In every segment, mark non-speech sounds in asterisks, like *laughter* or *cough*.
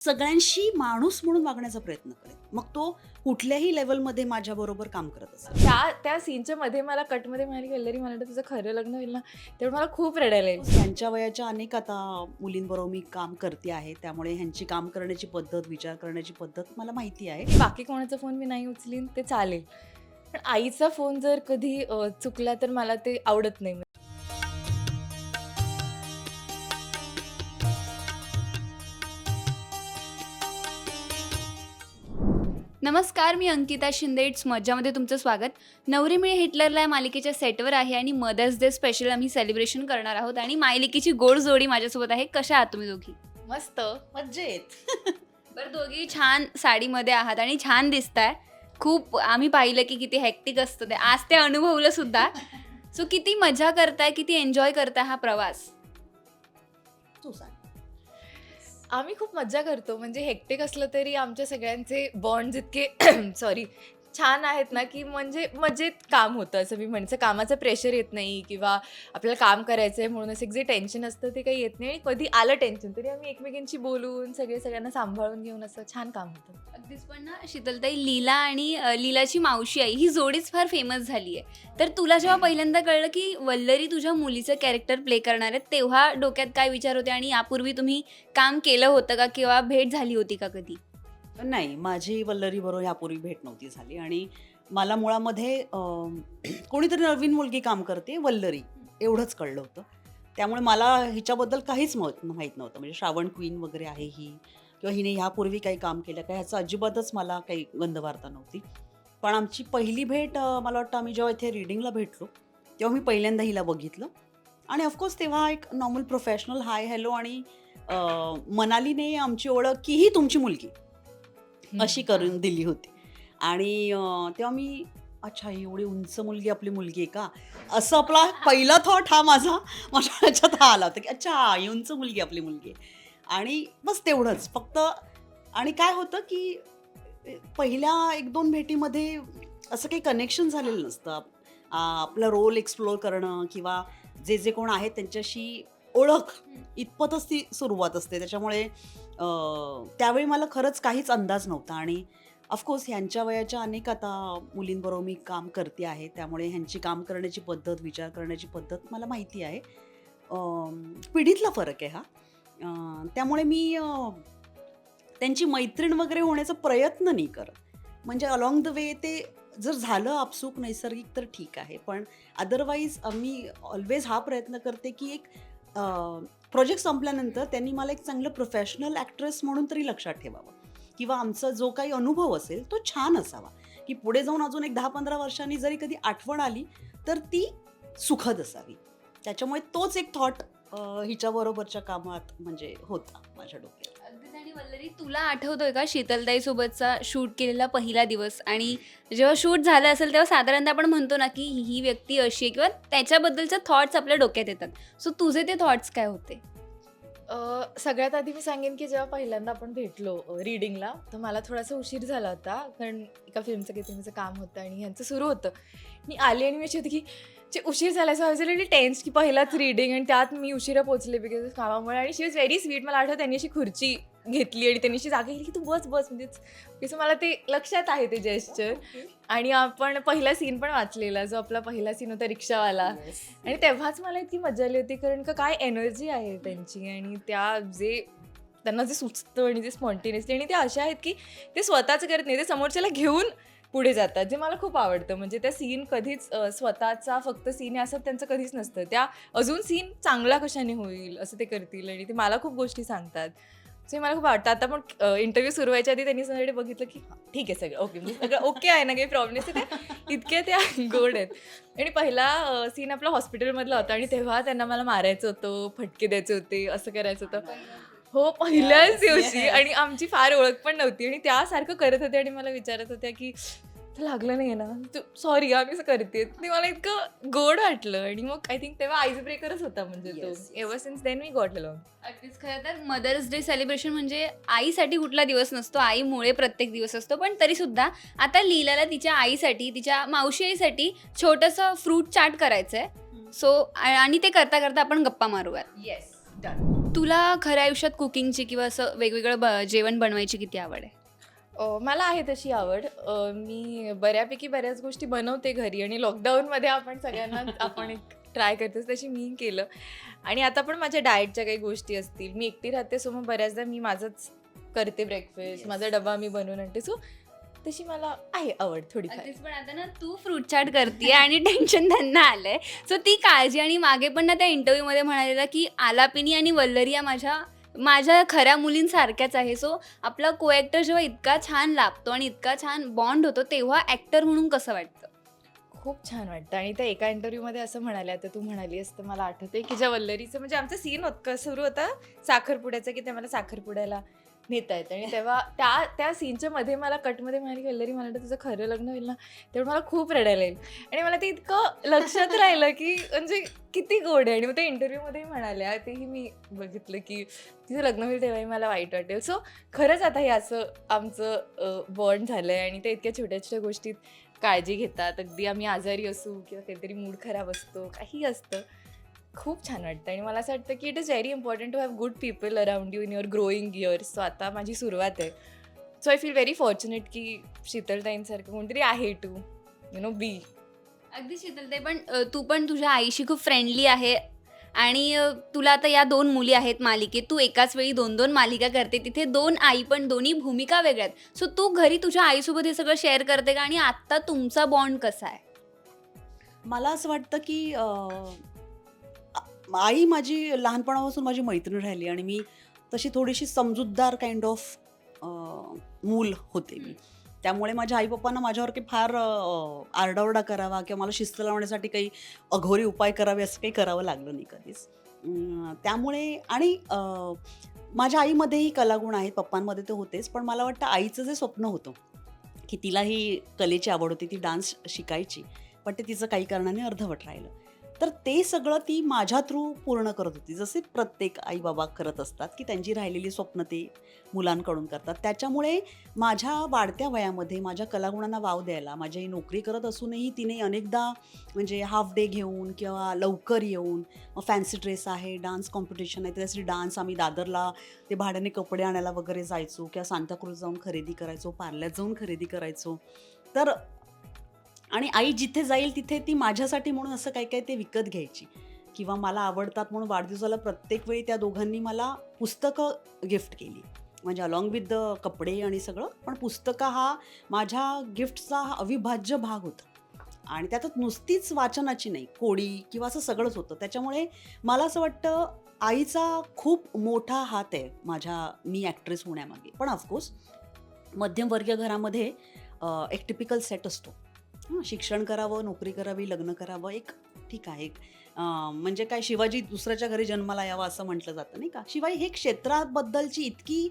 सगळ्यांशी माणूस म्हणून वागण्याचा प्रयत्न करेन मग तो कुठल्याही लेवलमध्ये माझ्याबरोबर काम करत असेल. त्या त्या सीनच्या मध्ये मला कटमध्ये म्हणाली कल्लरी मला वाटतं तुझं खरं लग्न होईल ना. तेव्हा मला खूप रडायला येईल त्यांच्या वयाच्या अनेक आता मुलींबरोबर मी काम करते आहे. त्यामुळे ह्यांची काम करण्याची पद्धत विचार करण्याची पद्धत मला माहिती आहे. बाकी कोणाचा फोन मी नाही उचलीन ते चालेल. पण आईचा फोन जर कधी अ, चुकला तर मला ते आवडत नाही. नमस्कार मी अंकिता शिंदे. इट्स मज्जामध्ये तुमचं स्वागत. नवरी मिळे हिटलरला या मालिकेच्या सेटवर आहे आणि मदर्स डे स्पेशल आम्ही सेलिब्रेशन करणार आहोत आणि मायलिकीची गोड जोडी माझ्यासोबत आहे. कशा आहात तुम्ही दोघी? मस्त. मज्जेत. *laughs* बरं दोघी छान साडीमध्ये आहात आणि छान दिसताय. खूप आम्ही पाहिलं की किती हॅक्टिक असतं ते. आज ते अनुभवलं सुद्धा. *laughs* सो किती मजा करताय किती एन्जॉय करताय हा प्रवास? तू सांग. आम्ही खूप मज्जा करतो. म्हणजे हेक्टिक असलं तरी आमच्या सगळ्यांचे बॉन्ड इतके सॉरी छान आहेत ना की म्हणजे मजेत काम होतं. असं मी म्हणचं कामाचं प्रेशर येत नाही किंवा आपल्याला काम करायचं आहे म्हणून असं एक जे टेन्शन असतं ते काही येत नाही आणि कधी आलं टेन्शन तरी आम्ही एकमेकांशी बोलून सगळे सगळ्यांना सांभाळून घेऊन असं छान काम होतं. अगदीच. पण ना शीतलताई लीला आणि लीलाची मावशी आई ही जोडीच फार फेमस झाली आहे. तर तुला जेव्हा पहिल्यांदा कळलं की वल्लरी तुझ्या मुलीचं कॅरेक्टर प्ले करणार आहे तेव्हा डोक्यात काय विचार होते आणि यापूर्वी तुम्ही काम केलं होतं का किंवा भेट झाली होती का कधी? नाही माझी वल्लरी बरोबर यापूर्वी भेट नव्हती झाली आणि मला मुळामध्ये अं, कोणीतरी नवीन मुलगी काम करते वल्लरी. एवढंच कळलं होतं. त्यामुळे मला हिच्याबद्दल काहीच मत माहीत नव्हतं. म्हणजे श्रावण क्वीन वगैरे आहे ही किंवा हिने ह्यापूर्वी काही काम केलं का ह्याचं अजिबातच मला काही गंधवार्ता नव्हती. पण आमची पहिली भेट अं, मला वाटतं आम्ही जेव्हा इथे रिडिंगला भेटलो तेव्हा मी पहिल्यांदा हिला बघितलं. आणि ऑफकोर्स तेव्हा एक नॉर्मल प्रोफेशनल हाय हॅलो आणि अं, मनालीने आमची ओळख की ही तुमची मुलगी. अशी करून दिली होती. आणि अं, तेव्हा मी अच्छा ही एवढी उंच मुलगी आपली मुलगी आहे का? असं आपला पहिला थॉट हा माझा माझ्या ह्याच्यात हा आला होता की अच्छा ही उंच मुलगी आपली मुलगी आहे. आणि बस तेवढंच फक्त आणि काय होतं की पहिल्या एक दोन भेटीमध्ये असं काही कनेक्शन झालेलं नसतं. आ, आपला रोल एक्सप्लोअर करणं किंवा जे जे कोण आहेत त्यांच्याशी ओळख इतपतच ती सुरुवात असते. त्याच्यामुळे त्यावेळी मला खरंच काहीच अंदाज नव्हता आणि ऑफकोर्स ह्यांच्या वयाच्या अनेक आता मुलींबरोबर मी काम करते आहे त्यामुळे ह्यांची काम करण्याची पद्धत विचार करण्याची पद्धत मला माहिती आहे. पिढीतला फरक आहे हा. त्यामुळे मी त्यांची मैत्रीण वगैरे होण्याचा प्रयत्न नाही करत. म्हणजे अलॉंग द वे ते जर झालं आपसूक नैसर्गिक तर ठीक आहे. पण अदरवाईज मी ऑलवेज हा प्रयत्न करते की एक प्रोजेक्ट संपल्यानंतर त्यांनी मला एक चांगलं प्रोफेशनल ॲक्ट्रेस म्हणून तरी लक्षात ठेवावं. किंवा आमचा जो काही अनुभव असेल तो छान असावा. की पुढे जाऊन अजून एक दहा पंधरा वर्षांनी जरी कधी आठवण आली तर ती सुखद असावी. त्याच्यामुळे तोच एक थॉट हिच्याबरोबरच्या कामात म्हणजे होता माझ्या डोक्यात. आणि वल्लरी तुला आठवतोय का शीतलताई सोबतचा शूट केलेला पहिला दिवस? आणि जेव्हा शूट झालं असेल तेव्हा साधारणतः आपण म्हणतो ना की ही व्यक्ती अशी आहे किंवा त्याच्याबद्दलच्या थॉट्स आपल्या डोक्यात येतात. सो तुझे ते थॉट्स काय होते? अ, सगळ्यात आधी मी सांगेन की जेव्हा पहिल्यांदा आपण भेटलो रीडिंगला तर मला थोडासा उशीर झाला होता. कारण एका फिल्मचं काही काम होतं आणि ह्यांचं सुरू होतं. मी आली आणि मी अशी होती की जे उशीर झाल्याचं व्हायचं टेन्स की पहिलाच रीडिंग आणि त्यात मी उशिरा पोचले बिकॉज कामामुळे आणि शी वॉज व्हेरी स्वीट मला आठवतं त्यांनी अशी खुर्ची घेतली आणि त्यांनी अशी जागा घेतली की तू बस बस म्हणजे कसं मला ते लक्षात आहे ते जेस्चर आणि आपण पहिला सीन पण वाचलेला जो आपला पहिला सीन होता रिक्षावाला. आणि तेव्हाच मला इतकी मजा आली होती कारण का काय एनर्जी आहे त्यांची आणि त्या जे त्यांना जे सुचतं आणि जे स्पॉन्टेनियसली आणि ते अशा आहेत की ते स्वतःच करत नाही ते समोरच्याला घेऊन पुढे जातात जे मला खूप आवडतं. म्हणजे त्या सीन कधीच स्वतःचा फक्त सीन आहे असं त्यांचं कधीच नसतं. त्या अजून सीन चांगला कशाने होईल असं ते करतील आणि ते मला खूप गोष्टी सांगतात. जे मला खूप आवडतं. आता पण इंटरव्ह्यू सुरू व्हायच्या आधी त्यांनी सगळे बघितलं की ठीक आहे सगळं. ओके म्हणजे सगळं ओके आहे ना काही प्रॉब्लेम ते इतके त्या गोड आहेत. आणि पहिला सीन आपला हॉस्पिटलमधला होता आणि तेव्हा त्यांना मला मारायचं होतं फटके द्यायचे होते असं करायचं होतं. हो पहिल्याच दिवशी. आणि आमची फार ओळख पण नव्हती. आणि त्यासारखं करत होते आणि मला विचारत होत्या की "तुला लागलं नाही ना? तू सॉरी आम्ही असं करते ते मला इतकं गोड वाटलं. आणि मग आय थिंक तेव्हा आईस ब्रेकरच होता म्हणजे तो. एव्हर सिन्स देन मी गॉट अलॉंग अगदीच खरं तर मदर्स डे सेलिब्रेशन म्हणजे आईसाठी कुठला दिवस नसतो. आईमुळे प्रत्येक दिवस असतो. पण तरी सुद्धा आता लीलाला तिच्या आईसाठी तिच्या मावशी आईसाठी छोटंसं फ्रूट चाट करायचं आहे सो आणि ते करता करता आपण गप्पा मारूयात. येस डन तुला खऱ्या आयुष्यात कुकिंगची किंवा असं वेगवेगळं ब जेवण बनवायची किती आवड आहे? अ, मला आहे तशी आवड. अ, मी बऱ्यापैकी बऱ्याच गोष्टी बनवते घरी आणि लॉकडाऊनमध्ये आपण सगळ्यांना *laughs* आपण एक ट्राय करतोच तशी मी केलं. आणि आता पण माझ्या डाएटच्या काही गोष्टी असतील. मी एकटी राहते सो मग बऱ्याचदा मी माझंच करते ब्रेकफास्ट Yes. माझा डबा मी बनवून आणते. सो तशी मला आहे आवड थोडीफार. अगदीच पण आता ना तू फ्रूट चाट करते आणि *laughs* टेन्शन त्यांना आलंय. सो ती काळजी आणि मागे पण ना त्या इंटरव्ह्यू मध्ये म्हणालेला की आलापिनी आणि वल्लरी या माझ्या माझ्या खऱ्या मुलींसारख्याच आहे. सो आपला को ॲक्टर जेव्हा इतका छान लागतो आणि इतका छान बॉन्ड होतो तेव्हा ॲक्टर म्हणून कसं वाटतं? खूप छान वाटतं. आणि त्या एका इंटरव्ह्यूमध्ये असं म्हणाले आता तू म्हणालीस तर मला आठवते की ज्या वल्लरीचं म्हणजे आमचं सीन होत सुरू होता साखरपुड्याचं की ते मला साखरपुड्याला नेता येतं आणि तेव्हा त्या त्या सीनच्या मध्ये मला कटमध्ये म्हणाली वल्लरी मला वाटतं तुझं खरं लग्न होईल ना. तेव्हा मला खूप रडायला येईल. आणि मला ते इतकं लक्षात राहिलं की म्हणजे किती गोड आहे. आणि मग ते इंटरव्ह्यूमध्ये म्हणाल्या तेही मी बघितलं की तिचं लग्न होईल तेव्हाही मला वाईट वाटेल. सो खरंच आता हे असं आमचं बॉन्ड झालं आहे आणि ते इतक्या छोट्या छोट्या गोष्टीत काळजी घेतात. अगदी आम्ही आजारी असू किंवा काहीतरी मूड खराब असतो काही असतं. खूप छान वाटतं आणि मला असं वाटतं की it is very important to have good people around you in your growing years so आता माझी सुरुवात आहे. So I feel very fortunate की शीतलताईंसारखं कोणतरी आहे टू यु नो बी अगदी शीतल ते पण तू पण तुझ्या आईशी खूप फ्रेंडली आहे. आणि तुला आता या दोन मुली आहेत मालिकेत. तू एकाच वेळी दोन दोन मालिका करते. तिथे दोन आई पण दोन्ही भूमिका वेगळ्या आहेत. सो तू घरी तुझ्या आईसोबत हे सगळं शेअर करते का? आणि आत्ता तुमचा बॉन्ड कसा आहे? मला असं वाटतं की आई माझी लहानपणापासून माझी मैत्रीण राहिली आणि मी तशी थोडीशी समजूतदार काइंड ऑफ मूल होते मी. त्यामुळे माझ्या आई पप्पांना माझ्यावर काही फार आरडाओरडा करावा किंवा मला शिस्त लावण्यासाठी काही अघोरी उपाय करावे असं काही करावं लागलं नाही कधीच. त्यामुळे आणि माझ्या आईमध्येही कलागुण आहेत पप्पांमध्ये तर होतेच पण मला वाटतं आईचं जे स्वप्न होतं की तिलाही कलेची आवड होती ती डान्स शिकायची पण ते तिचं काही कारणाने अर्धवट राहिलं. तर ते सगळं ती माझ्या थ्रू पूर्ण करत होती. जसे प्रत्येक आई बाबा करत असतात की त्यांची राहिलेली स्वप्न ते मुलांकडून करतात. त्याच्यामुळे माझ्या वाढत्या वयामध्ये माझ्या कलागुणांना वाव द्यायला माझी आई नोकरी करत असूनही तिने अनेकदा म्हणजे हाफ डे घेऊन किंवा लवकर येऊन फॅन्सी ड्रेस आहे डान्स कॉम्पिटिशन आहे त्यासाठी डान्स आम्ही दादरला ते भाड्याने कपडे आणायला वगैरे जायचो किंवा सांताक्रूज जाऊन खरेदी करायचो पार्ल्यात जाऊन खरेदी करायचो. तर आणि आई जिथे जाईल तिथे ती माझ्यासाठी म्हणून असं काही काही ते विकत घ्यायची. किंवा मला आवडतात म्हणून वाढदिवसाला प्रत्येक वेळी त्या दोघांनी मला पुस्तकं गिफ्ट केली. म्हणजे अलॉंग विथ द कपडे आणि सगळं पण पुस्तकं हा माझ्या गिफ्टचा हा अविभाज्य भाग होता. आणि त्यातच नुसतीच वाचनाची नाही कोडी किंवा असं सगळंच होतं. त्याच्यामुळे मला असं वाटतं आईचा खूप मोठा हात आहे माझ्या मी ॲक्ट्रेस होण्यामागे. पण ऑफकोर्स मध्यमवर्गीय घरामध्ये एक टिपिकल सेट असतो. शिक्षण करावं नोकरी करावी लग्न करावं एक ठीक आहे. एक म्हणजे काय शिवाजी दुसऱ्याच्या घरी जन्माला यावा असं म्हटलं जातं नाही का? शिवाय हे क्षेत्राबद्दलची इतकी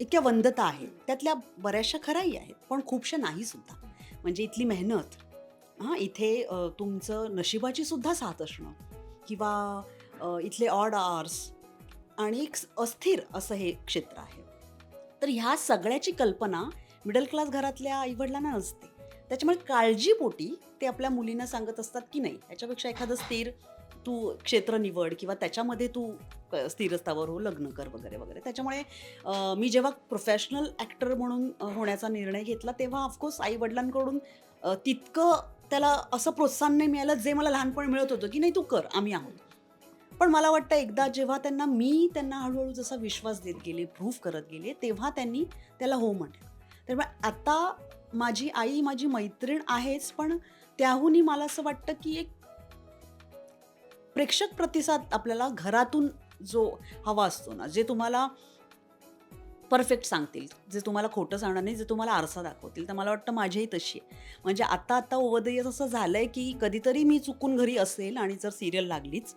इतक्या वंदता आहे. त्यातल्या बऱ्याचशा खराही आहेत पण खूपशा नाही सुद्धा म्हणजे इथली मेहनत हां इथे तुमचं नशिबाची सुद्धा साथ असणं किंवा इथले ऑड आर्स आणि एक अस्थिर असं हे क्षेत्र आहे. तर ह्या सगळ्याची कल्पना मिडल क्लास घरातल्या आईवडिलांना नसते. त्याच्यामुळे काळजीपोटी ते आपल्या मुलींना सांगत असतात की नाही याच्यापेक्षा एखादं स्थिर तू क्षेत्र निवड किंवा त्याच्यामध्ये तू स्थिरस्थावर हो लग्न कर वगैरे वगैरे. त्याच्यामुळे मी जेव्हा प्रोफेशनल ॲक्टर म्हणून होण्याचा निर्णय घेतला तेव्हा ऑफकोर्स आईवडिलांकडून तितकं त्याला असं प्रोत्साहन नाही मिळालं जे मला लहानपण मिळत होतं की नाही तू कर आम्ही आहोत. पण मला वाटतं एकदा जेव्हा त्यांना मी त्यांना हळूहळू जसा विश्वास देत गेले प्रूफ करत गेले तेव्हा त्यांनी त्याला हो म्हटलं. त्यामुळे आता माझी आई माझी मैत्रीण आहेच पण त्याहूनही मला असं वाटतं की एक प्रेक्षक प्रतिसाद आपल्याला घरातून जो हवा असतो ना जे तुम्हाला परफेक्ट सांगतील जे तुम्हाला खोटं सांगणार नाही जे तुम्हाला आरसा दाखवतील तर मला वाटतं माझीही तशी आहे. म्हणजे आता आता ओव्हर असं झालं आहे की कधीतरी मी चुकून घरी असेल आणि जर सिरियल लागलीच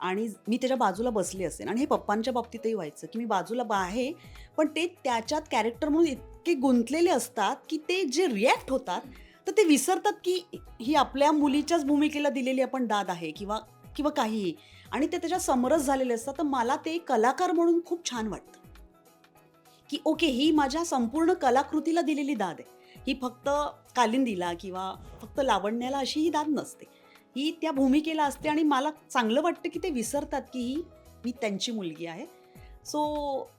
आणि मी त्याच्या बाजूला बसले असेल आणि हे पप्पांच्या बाबतीतही व्हायचं की मी बाजूला बा आहे पण ते त्याच्यात कॅरेक्टर म्हणून इतके गुंतलेले असतात की ते जे रिॲक्ट होतात तर ते विसरतात की ही आपल्या मुलीच्याच भूमिकेला दिलेली आपण दाद आहे किंवा किंवा काहीही. आणि ते त्याच्या समरस झालेले असतात. तर मला ते कलाकार म्हणून खूप छान वाटतं. की ओके ही माझ्या संपूर्ण कलाकृतीला दिलेली दाद आहे. ही फक्त कालिंदीला किंवा फक्त लावण्याला अशी ही दाद नसते. ही त्या भूमिकेला असते आणि मला चांगलं वाटतं की ते विसरतात की ही मी त्यांची मुलगी आहे. सो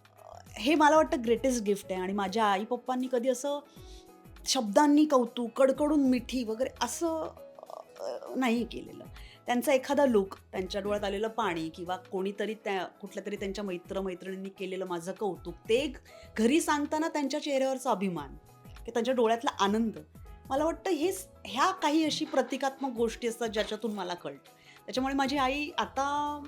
हे मला वाटतं ग्रेटेस्ट गिफ्ट आहे. आणि माझ्या आई पप्पांनी कधी असं शब्दांनी कौतुक कडकडून मिठी वगैरे असं नाही केलेलं. त्यांचा एखादा लुक त्यांच्या डोळ्यात आलेलं पाणी किंवा कोणीतरी त्या कुठल्या तरी त्यांच्या मैत्रमैत्रिणींनी केलेलं माझं कौतुक ते घरी सांगताना त्यांच्या चेहऱ्यावरचा अभिमान की त्यांच्या डोळ्यातला आनंद. मला वाटतं हेच ह्या काही अशी प्रतिकात्मक गोष्टी असतात ज्याच्यातून मला कळतं. त्याच्यामुळे माझी आई आता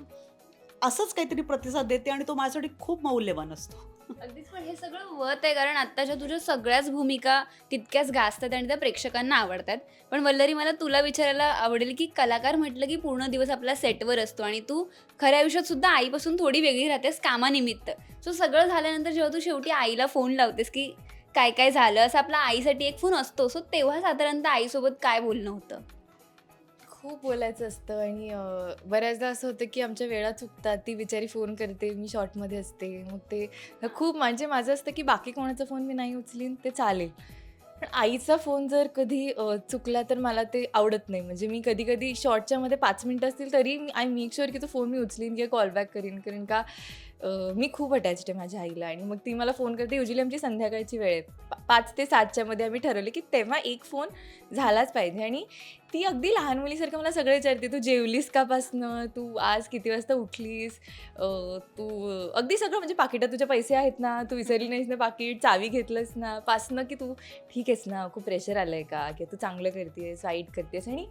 असंच काहीतरी प्रतिसाद देते आणि तो माझ्यासाठी खूप मौल्यवान असतो. अगदीच पण हे सगळं वत आहे कारण आत्ताच्या तुझ्या सगळ्याच भूमिका तितक्याच गाजतात आणि त्या प्रेक्षकांना आवडतात. पण वल्लरी मला तुला विचारायला आवडेल की कलाकार म्हटलं की पूर्ण दिवस आपला सेटवर असतो आणि तू खऱ्या आयुष्यात सुद्धा आईपासून थोडी वेगळी राहतेस कामानिमित्त. सो सगळं झाल्यानंतर जेव्हा तू शेवटी आईला फोन लावतेस की काय काय झालं? असं आपला आईसाठी एक फोन असतो. सो तेव्हा साधारणतः आईसोबत काय बोलणं होतं? खूप बोलायचं असतं आणि अं, बऱ्याचदा असं होतं की आमच्या वेळा चुकतात. ती बिचारी फोन करते मी शॉर्टमध्ये असते. मग ते खूप म्हणजे माझं असतं की बाकी कोणाचा फोन मी नाही उचलीन ते चालेल. पण आईचा फोन जर कधी अं, चुकला तर मला ते आवडत नाही. म्हणजे मी कधी कधी शॉर्टच्या मध्ये पाच मिनटं असतील तरी आय मेक शुअर की तो फोन मी उचलीन किंवा कॉल बॅक करीन. कारण का मी खूप अटॅच्ड आहे माझ्या आईला आणि मग ती मला फोन करते युजली आमची संध्याकाळची वेळ आहे. पाच ते सातच्या मध्ये आम्ही ठरवले की तेव्हा एक फोन झालाच पाहिजे आणि ती अगदी लहान मुलीसारखं मला सगळे विचारते तू जेवलीस कापासनं तू आज किती वाजता उठलीस? तू अगदी सगळं म्हणजे पाकिटात तुझे पैसे आहेत ना तू विसरली नाहीस ना पाकिट चावी घेतलंस ना पासनं की तू ठीक आहेस ना खूप प्रेशर आलं आहे का? की तू चांगलं करतेस वाईट करतेस? आणि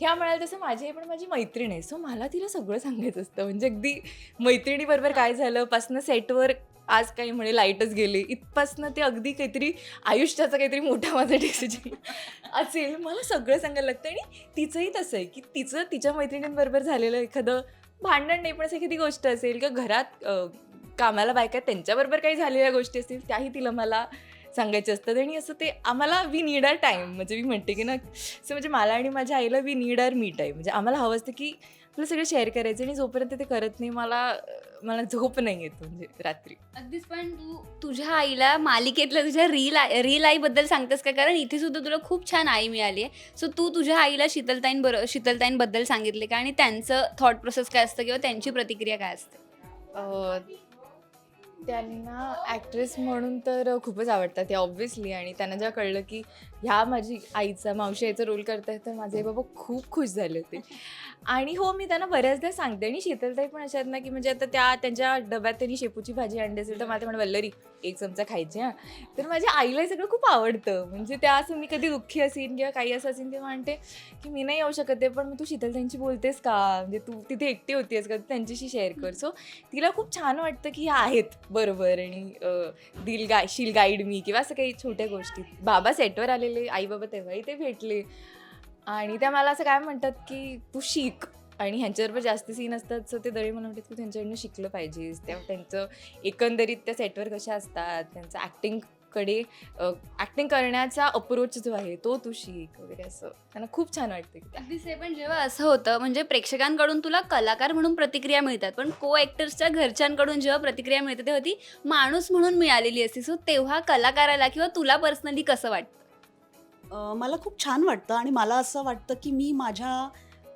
ह्या म्हणाल तसं माझी आई पण माझी मैत्रीण आहे. सो मला तिला सगळं सांगायचं असतं. म्हणजे अगदी मैत्रिणीबरोबर काय झालं पासनं सेटवर आज काही म्हणे लाईटच गेली इथपासनं ते अगदी काहीतरी आयुष्याचा काहीतरी मोठा माझा डिसिजन *laughs* असेल. मला सगळं सांगायला लागतं आणि तिचंही तसं आहे की तिचं तिच्या मैत्रिणींबरोबर झालेलं एखादं भांडण नाही पण असं एखादी गोष्ट असेल किंवा घरात कामाला बायका त्यांच्याबरोबर काही झालेल्या गोष्टी असतील त्याही तिला मला सांगायचे असतात आणि असं ते आम्हाला वी नीड आर टाईम म्हणजे मी म्हणते की ना असं म्हणजे मला आणि माझ्या आईला we need our me time म्हणजे आम्हाला हवं असतं की आपलं सगळं शेअर करायचं आणि जोपर्यंत ते करत नाही मला मला झोप नाही येत म्हणजे रात्री. अगदीच पण तू तुझ्या आईला मालिकेतल्या तुझ्या रील रील आईबद्दल सांगतेस का? कारण इथे सुद्धा तुला खूप छान आई मिळाली आहे. सो तू तुझ्या आईला शीतलताईन बरो शीतलताईंबद्दल सांगितले का? आणि त्यांचं थॉट प्रोसेस काय असतं किंवा त्यांची प्रतिक्रिया काय असते? अं, त्यांना ॲक्ट्रेस म्हणून तर खूपच आवडतात ते ऑब्व्हियसली आणि त्यांना जेव्हा कळलं की ह्या माझी आईचा मावशी आईचा रोल करतायत तर माझे बाबा खूप खुश झाले होते. आणि हो मी त्यांना बऱ्याचदा सांगते. आणि शीतलताई पण अशा ना की म्हणजे आता त्या त्यांच्या डब्यात त्यांनी शेपूची भाजी आणली असेल तर मला ते म्हणा वल्लरी एक चमचा खायची हां. तर माझ्या आईला सगळं खूप आवडतं. म्हणजे त्या असं मी कधी दुःखी असेन किंवा काही असं असेल ते म्हणते की मी नाही येऊ शकत आहे पण मग तू शीतलताईंची बोलतेस का? म्हणजे तू तिथे एकटी होतीस का? त्यांच्याशी शेअर कर. सो तिला खूप छान वाटतं की ह्या आहेत बरोबर. आणि दिल गाय शील गाईड मी किंवा असं काही छोट्या गोष्टी. बाबा सेटवर आले आलेले आई बाबा तेव्हाही ते भेटले. आणि त्या मला असं काय म्हणतात की तू शिक. आणि ह्यांच्याबरोबर जास्त सीन असतात सो ते दळी मला म्हणतात की तू त्यांच्याकडनं शिकलं पाहिजेस. त्या त्यांचं एकंदरीत त्या सेटवर कशा असतात त्यांचं ॲक्टिंगकडे ॲक्टिंग करण्याचा अप्रोच जो आहे तो तू शिक वगैरे असं. त्यांना खूप छान वाटते अगदी से पण जेव्हा असं होतं म्हणजे प्रेक्षकांकडून तुला कलाकार म्हणून प्रतिक्रिया मिळतात पण को ॲक्टर्सच्या घरच्यांकडून जेव्हा प्रतिक्रिया मिळते तेव्हा ती माणूस म्हणून मिळालेली असते. सो तेव्हा कलाकाराला किंवा तुला पर्सनली कसं वाटतं? मला खूप छान वाटतं आणि मला असं वाटतं की मी माझ्या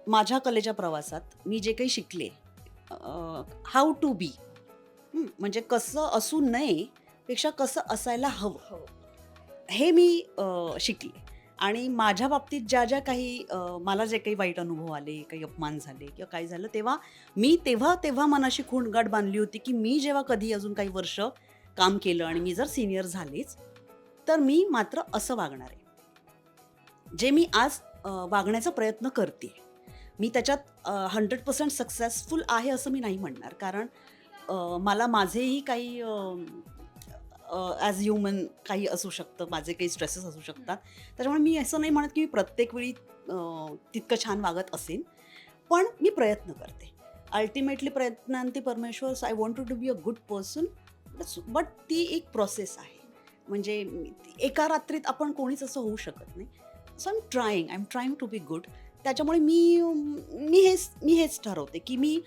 माझ्या कलेच्या प्रवासात मी जे काही शिकले हाऊ टू बी म्हणजे कसं असू नये पेक्षा कसं असायला हवं. हे. मी अ, शिकले. आणि माझ्या बाबतीत ज्या ज्या काही मला जे काही वाईट अनुभव आले काही अपमान झाले किंवा काही झालं तेव्हा मी तेव्हा तेव्हा मनाशी खूणगाठ बांधली होती की मी जेव्हा कधी अजून काही वर्ष काम केलं आणि मी जर सिनियर झालीच तर मी मात्र असं वागणार आहे. जे मी आज वागण्याचा प्रयत्न करते मी त्याच्यात हंड्रेड पर्सेंट सक्सेसफुल आहे असं मी नाही म्हणणार. कारण मला माझेही काही ॲज ह्युमन काही असू शकतं माझे काही स्ट्रेसेस असू शकतात. त्याच्यामुळे मी असं नाही म्हणत की मी प्रत्येक वेळी तितकं छान वागत असेन. पण मी प्रयत्न करते. अल्टिमेटली प्रयत्नांती परमेश्वर I want to to be a good person but ती एक प्रोसेस आहे. म्हणजे एका रात्रीत आपण कोणीच असं होऊ शकत नाही. So I am trying I am trying to be good त्याच्यामुळे मी मी हेच मी हेच ठरवते की मी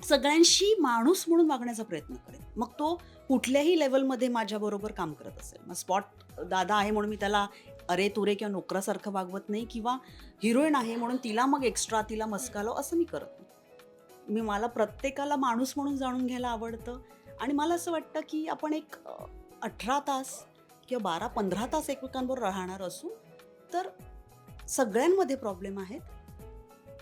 सगळ्यांशी माणूस म्हणून वागण्याचा प्रयत्न करेन. मग तो कुठल्याही लेवलमध्ये माझ्याबरोबर काम करत असेल. मग स्पॉट दादा आहे म्हणून मी त्याला अरे तुरे किंवा नोकरासारखं वागवत नाही किंवा हिरोईन आहे म्हणून तिला मग एक्स्ट्रा तिला मस्कालो असं मी करत नाही. मी मला प्रत्येकाला माणूस म्हणून जाणून घ्यायला आवडतं. आणि मला असं वाटतं की आपण एक अठरा तास किंवा बारा पंधरा तास एकमेकांबरोबर राहणार असून तर सगळ्यांमध्ये प्रॉब्लेम आहेत.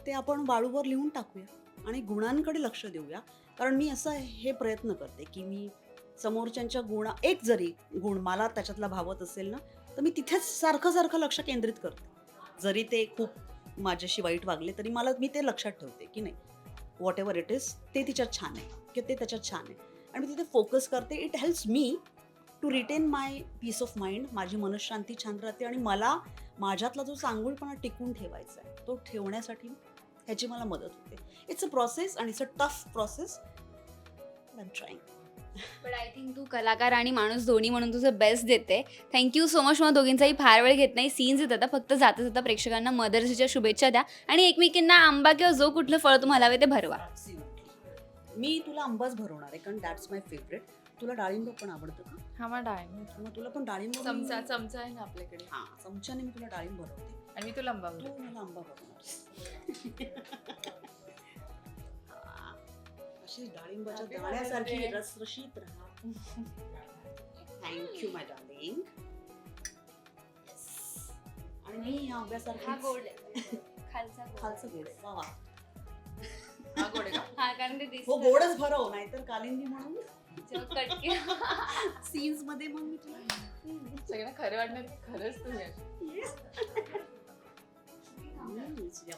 ते आपण वाळूवर लिहून टाकूया आणि गुणांकडे लक्ष देऊया. कारण मी असं हे प्रयत्न करते की मी समोरच्यांच्या गुणा एक जरी गुण मला त्याच्यातला भावत असेल ना तर मी तिथेच सारखं सारखं लक्ष केंद्रित करते. जरी ते खूप माझ्याशी वाईट वागले तरी मला मी ते लक्षात ठेवते की नाही वॉट एव्हर इट इज ते तिच्यात छान आहे किंवा ते त्याच्यात छान आहे. आणि मी तिथे फोकस करते it helps me to retain my peace of mind माझी मनशांती छान राहते आणि मला माझ्यातला जो चांगुलपणा टिकून ठेवायचा आहे तो ठेवण्यासाठी ह्याची मला मदत होते. इट्स अ प्रोसेस आणि it's a tough process I trying पण आय थिंक तू कलाकार आणि माणूस दोन्ही म्हणून तुझं बेस्ट देते. थँक्यू सो मच मला दोघींचाही फार वेळ घेत नाही. सीन्स येत आता फक्त जाता जाता प्रेक्षकांना मदर्स डेच्या शुभेच्छा द्या आणि एकमेकींना आंबा किंवा जो कुठलं फळ तुम्हाला हवे ते भरवा. मी तुला आंबाच भरवणार आहे कारण दॅट्स माय फेवरेट तुला डाळिंब पण आवडतं का हा मग डाळिंब मग तुला पण डाळिंब चमचा चमचा आहे ना आपल्याकडे हा चमच्याने मी तुला डाळिंब भरवते आणि मी तुला आंबा तू. मला आंबा भरवणार हा. अशी डाळिंबाच्या birthday. रसरशीत राहा थँक्यू माय डार्लिंग आणि मी ह्या आंब्यासारखी गोड. खालचा. खालचं गोड. वा वा हा, गोड आहे का? हा कारण ते हो दिसतं. गोडच भरव नाहीतर कालिंदी म्हणून. जेव्हा. सीन्समध्ये मग मी तुला सगळ्यांना खरं वाटणार की खरंच तू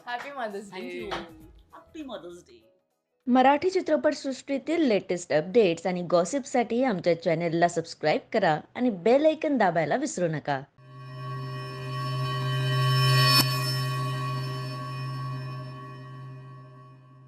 happy Mother's thank you Day happy Mother's Day Marathi चित्रपटसृष्टीतील लेटेस्ट अपडेट्स आणि गॉसिपसाठी आमच्या चॅनेलला सबस्क्राईब करा आणि बेल ऐकन दाबायला विसरू नका.